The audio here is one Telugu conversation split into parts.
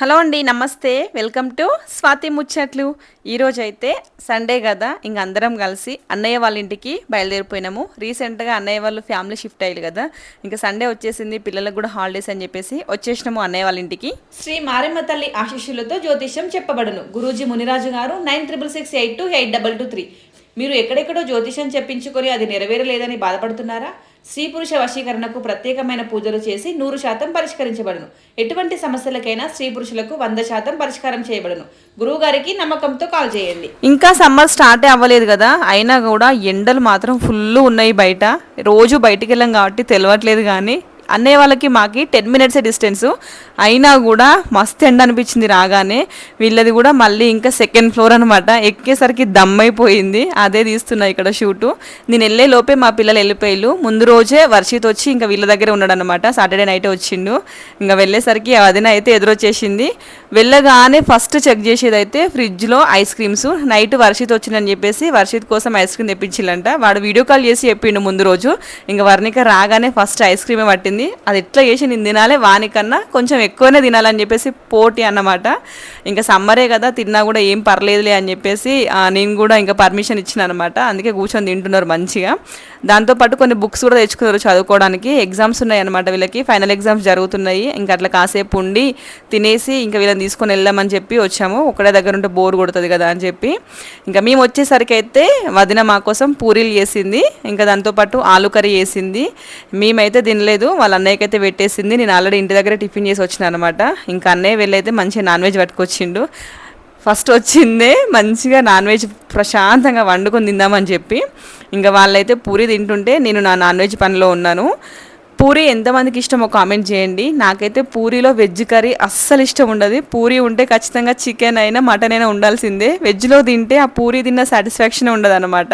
హలో అండి నమస్తే. వెల్కమ్ టు స్వాతి ముచ్చట్లు. ఈరోజు అయితే సండే కదా ఇంక అందరం కలిసి అన్నయ్య వాళ్ళ ఇంటికి బయలుదేరిపోయినాము. రీసెంట్గా అన్నయ్య వాళ్ళు ఫ్యామిలీ షిఫ్ట్ అయ్యారు కదా ఇంకా సండే వచ్చేసింది పిల్లలకు కూడా హాలిడేస్ అని చెప్పేసి వచ్చేసినాము అన్నయ్య వాళ్ళ ఇంటికి. శ్రీ మారెమ్మ తల్లి ఆశీస్సులతో జ్యోతిష్యం చెప్పబడును. Guruji Muniraju garu nine triple six eight two eight double two three. మీరు ఎక్కడెక్కడో జ్యోతిష్యం చెప్పించుకొని అది నెరవేరలేదని బాధపడుతున్నారా? స్త్రీ పురుష వశీకరణకు ప్రత్యేకమైన పూజలు చేసి నూరు శాతం పరిష్కరించబడును. ఎటువంటి సమస్యలకైనా స్త్రీ పురుషులకు వంద శాతం పరిష్కారం చేయబడును. గురువు గారికి నమ్మకంతో కాల్ చేయండి. ఇంకా సమ్మర్ స్టార్ట్ అవ్వలేదు కదా అయినా కూడా ఎండలు మాత్రం ఫుల్ ఉన్నాయి బయట. రోజు బయటికి వెళ్ళాం కాబట్టి తెలియట్లేదు కానీ. అన్నయ్య వాళ్ళకి మాకి టెన్ మినిట్స్ డిస్టెన్స్ అయినా కూడా మస్తు ఎండ అనిపించింది రాగానే. వీళ్ళది కూడా మళ్ళీ ఇంకా సెకండ్ ఫ్లోర్ అనమాట ఎక్కేసరికి దమ్ అయిపోయింది. అదే తీస్తున్నా ఇక్కడ షూటు నేను వెళ్ళే లోపే మా పిల్లలు వెళ్ళిపోయారు ముందు రోజే వర్షిత్ వచ్చి ఇంకా వీళ్ళ దగ్గర ఉన్నాడు అనమాట సాటర్డే నైట్ వచ్చిండు. ఇంకా వెళ్ళేసరికి అదిన అయితే ఎదురొచ్చేసింది. వెళ్ళగానే ఫస్ట్ చెక్ చేసేది అయితే ఫ్రిడ్జ్లో ఐస్ క్రీమ్స్ నైట్ వర్షిత్ వచ్చిందని చెప్పేసి వర్షిత్ కోసం ఐస్ క్రీమ్ తెప్పించిల్లంట వాడు వీడియో కాల్ చేసి చెప్పిండు ముందు రోజు. ఇంకా వర్ణిక రాగానే ఫస్ట్ ఐస్ క్రీమే పట్టింది. అది ఎట్లా చేసి నేను తినాలి వానికన్నా కొంచెం ఎక్కువనే తినాలని చెప్పేసి పోటీ అన్నమాట. ఇంకా సమ్మరే కదా తిన్నా కూడా ఏం పర్లేదులే అని చెప్పేసి నేను కూడా ఇంకా పర్మిషన్ ఇచ్చిన అనమాట అందుకే కూర్చొని తింటున్నారు మంచిగా. దాంతోపాటు కొన్ని బుక్స్ కూడా తెచ్చుకున్నారు చదువుకోవడానికి. ఎగ్జామ్స్ ఉన్నాయి అనమాట వీళ్ళకి. ఫైనల్ ఎగ్జామ్స్ జరుగుతున్నాయి. ఇంకా అట్లా కాసేపు ఉండి తినేసి ఇంకా వీళ్ళని తీసుకొని వెళ్దామని చెప్పి వచ్చాము. ఒకటే దగ్గర ఉంటే బోర్ కొడుతుంది కదా అని చెప్పి. ఇంకా మేము వచ్చేసరికి అయితే వదిన మా కోసం పూరీలు చేసింది. ఇంకా దాంతోపాటు ఆలు కర్రీ చేసింది. మేమైతే తినలేదు. వాళ్ళ వాళ్ళ అన్నయ్యకైతే పెట్టేసింది. నేను ఆల్రెడీ ఇంటి దగ్గర టిఫిన్ చేసి వచ్చిన అనమాట ఇంకా అన్నయ్య వెళ్ళైతే మంచిగా నాన్ వెజ్ పట్టుకొచ్చిండు. ఫస్ట్ వచ్చిందే మంచిగా నాన్ వెజ్ ప్రశాంతంగా వండుకొని తిందామని చెప్పి. ఇంకా వాళ్ళైతే పూరి తింటుంటే నేను నా నాన్ వెజ్ పనిలో ఉన్నాను. పూరి ఎంతమందికి ఇష్టమో కామెంట్ చేయండి. నాకైతే పూరిలో వెజ్ కర్రీ అస్సలు ఇష్టం ఉండదు. పూరి ఉంటే ఖచ్చితంగా చికెన్ అయినా మటన్ అయినా ఉండాల్సిందే. వెజ్లో తింటే ఆ పూరి తిన్న సాటిస్ఫాక్షన్ ఉండదు అనమాట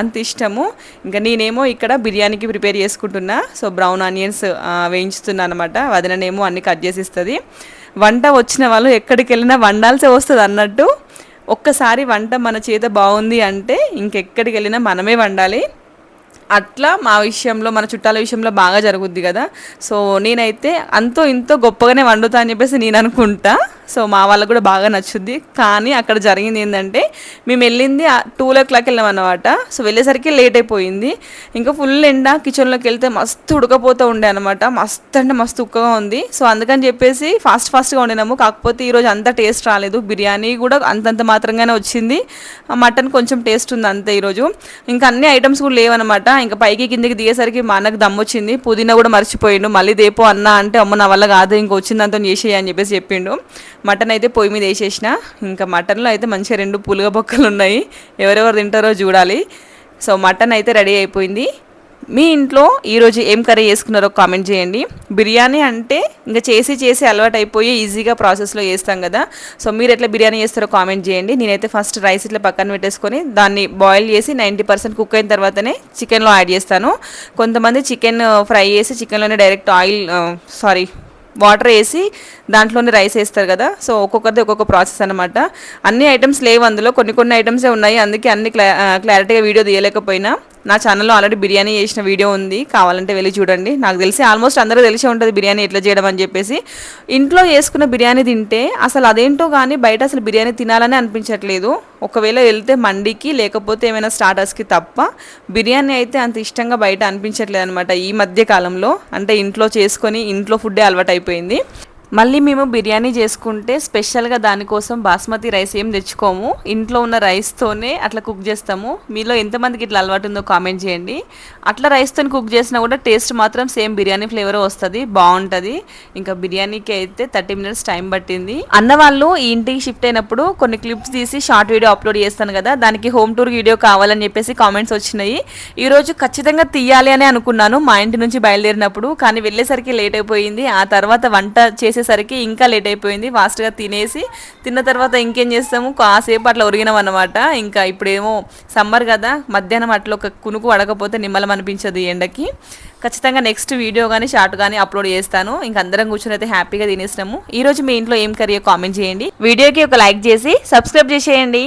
అంత ఇష్టము. ఇంకా నేనేమో ఇక్కడ బిర్యానీకి ప్రిపేర్ చేసుకుంటున్నా. సో బ్రౌన్ ఆనియన్స్ వేయించుతున్నా అనమాట వదిననేమో అన్ని కట్ చేసి ఇస్తుంది వంట వచ్చిన వాళ్ళు ఎక్కడికి వెళ్ళినా వండాల్సి వస్తుంది అన్నట్టు. ఒక్కసారి వంట మన చేత బాగుంది అంటే ఇంకెక్కడికి వెళ్ళినా మనమే వండాలి. అట్లా మా విషయంలో మన చుట్టాల విషయంలో బాగా జరుగుద్ది కదా. సో నేనైతే అంతో ఇంతో గొప్పగానే వండుతా అని చెప్పేసి నేను అనుకుంటా. సో మా వాళ్ళకు కూడా బాగా నచ్చుద్ది. కానీ అక్కడ జరిగింది ఏంటంటే మేము వెళ్ళింది టూ ఓ క్లాక్ వెళ్ళాం అనమాట సో వెళ్ళేసరికి లేట్ అయిపోయింది. ఇంకా ఫుల్ ఎండ కిచెన్లోకి వెళ్తే మస్తు ఉడకపోతూ ఉండే అనమాట మస్తు అంటే మస్తు ఉక్కగా ఉంది. సో అందుకని చెప్పేసి ఫాస్ట్ ఫాస్ట్గా వండినాము. కాకపోతే ఈరోజు అంత టేస్ట్ రాలేదు. బిర్యానీ కూడా అంతంత మాత్రంగానే వచ్చింది. మటన్ కొంచెం టేస్ట్ ఉంది అంతే ఈరోజు ఇంకా అన్ని ఐటమ్స్ కూడా లేవనమాట ఇంకా పైకి కిందకి దిగేసరికి మా అన్నకు దమ్ వచ్చింది. పుదీనా కూడా మర్చిపోయిండు. మళ్ళీ దేపో అన్న అంటే అమ్మ నా వల్ల కాదు. ఇంక వచ్చింది చేసేయని అని చెప్పేసి చెప్పిండు. మటన్ అయితే పొయ్యి మీద వేసేసిన. ఇంకా మటన్లో అయితే మంచిగా రెండు పులుగ బొక్కలు ఉన్నాయి. ఎవరెవరు తింటారో చూడాలి. సో మటన్ అయితే రెడీ అయిపోయింది. మీ ఇంట్లో ఈరోజు ఏం కర్రీ చేసుకున్నారో కామెంట్ చేయండి. బిర్యానీ అంటే ఇంకా చేసి చేసి అలవాటు అయిపోయి ఈజీగా ప్రాసెస్లో చేస్తాం కదా. సో మీరు ఎట్లా బిర్యానీ చేస్తారో కామెంట్ చేయండి. నేనైతే ఫస్ట్ రైస్ ఇట్లా పక్కన పెట్టేసుకొని దాన్ని బాయిల్ చేసి నైంటీ పర్సెంట్ కుక్ అయిన తర్వాతనే చికెన్లో యాడ్ చేస్తాను. కొంతమంది చికెన్ ఫ్రై చేసి చికెన్లోనే డైరెక్ట్ ఆయిల్ సారీ వాటర్ వేసి దాంట్లోనే రైస్ వేస్తారు కదా. సో ఒక్కొక్కరిది ఒక్కొక్క ప్రాసెస్ అనమాట అన్ని ఐటమ్స్ లేవు అందులో. కొన్ని కొన్ని ఐటమ్సే ఉన్నాయి. అందుకే అన్ని క్లా క్లారిటీగా వీడియో తీయలేకపోయినా. నా ఛానల్లో ఆల్రెడీ బిర్యానీ చేసిన వీడియో ఉంది. కావాలంటే వెళ్ళి చూడండి. నాకు తెలిసి ఆల్మోస్ట్ అందరూ తెలిసే ఉంటుంది బిర్యానీ ఎట్లా చేయడం అని చెప్పేసి. ఇంట్లో చేసుకున్న బిర్యానీ తింటే అసలు అదేంటో కానీ బయట అసలు బిర్యానీ తినాలని అనిపించట్లేదు. ఒకవేళ వెళ్తే మండికి లేకపోతే ఏమైనా స్టార్టర్స్కి తప్ప బిర్యానీ అయితే అంత ఇష్టంగా బయట అనిపించట్లేదు అనమాట ఈ మధ్య కాలంలో. అంటే ఇంట్లో చేసుకొని ఇంట్లో ఫుడ్డే అలవాటు అయిపోయింది మళ్ళీ మేము బిర్యానీ చేసుకుంటే స్పెషల్గా దానికోసం బాస్మతి రైస్ ఏం తెచ్చుకోము. ఇంట్లో ఉన్న రైస్తోనే అట్లా కుక్ చేస్తాము. మీలో ఎంతమందికి ఇట్లా అలవాటు ఉందో కామెంట్ చేయండి. అట్లా రైస్తో కుక్ చేసినా కూడా టేస్ట్ మాత్రం సేమ్ బిర్యానీ ఫ్లేవర్ వస్తుంది బాగుంటుంది. ఇంకా బిర్యానీకి అయితే థర్టీ మినిట్స్ టైం పట్టింది. అన్న వాళ్ళు ఈ ఇంటికి షిఫ్ట్ అయినప్పుడు కొన్ని క్లిప్స్ తీసి షార్ట్ వీడియో అప్లోడ్ చేస్తాను కదా దానికి హోమ్ టూర్ వీడియో కావాలని చెప్పేసి కామెంట్స్ వచ్చినాయి. ఈరోజు ఖచ్చితంగా తీయాలి అని అనుకున్నాను మా ఇంటి నుంచి బయలుదేరినప్పుడు. కానీ వెళ్ళేసరికి లేట్ అయిపోయింది. ఆ తర్వాత వంట చేసి చేసేసరికి ఇంకా లేట్ అయిపోయింది. ఫాస్ట్గా తినేసి తిన్న తర్వాత ఇంకేం చేస్తాము? కాసేపు అట్లా ఒరిగినాం అనమాట ఇంకా ఇప్పుడేమో సమ్మర్ కదా మధ్యాహ్నం అట్లా ఒక కునుకు అడగపోతే నిమ్మలం అనిపించదు ఎండకి. ఖచ్చితంగా నెక్స్ట్ వీడియో కానీ షార్ట్ కానీ అప్లోడ్ చేస్తాను. ఇంక అందరం కూర్చొని అయితే హ్యాపీగా తినేసినాము ఈరోజు మీ ఇంట్లో ఏం కర్రీ కామెంట్ చేయండి. వీడియోకి ఒక లైక్ చేసి సబ్స్క్రైబ్ చేసేయండి.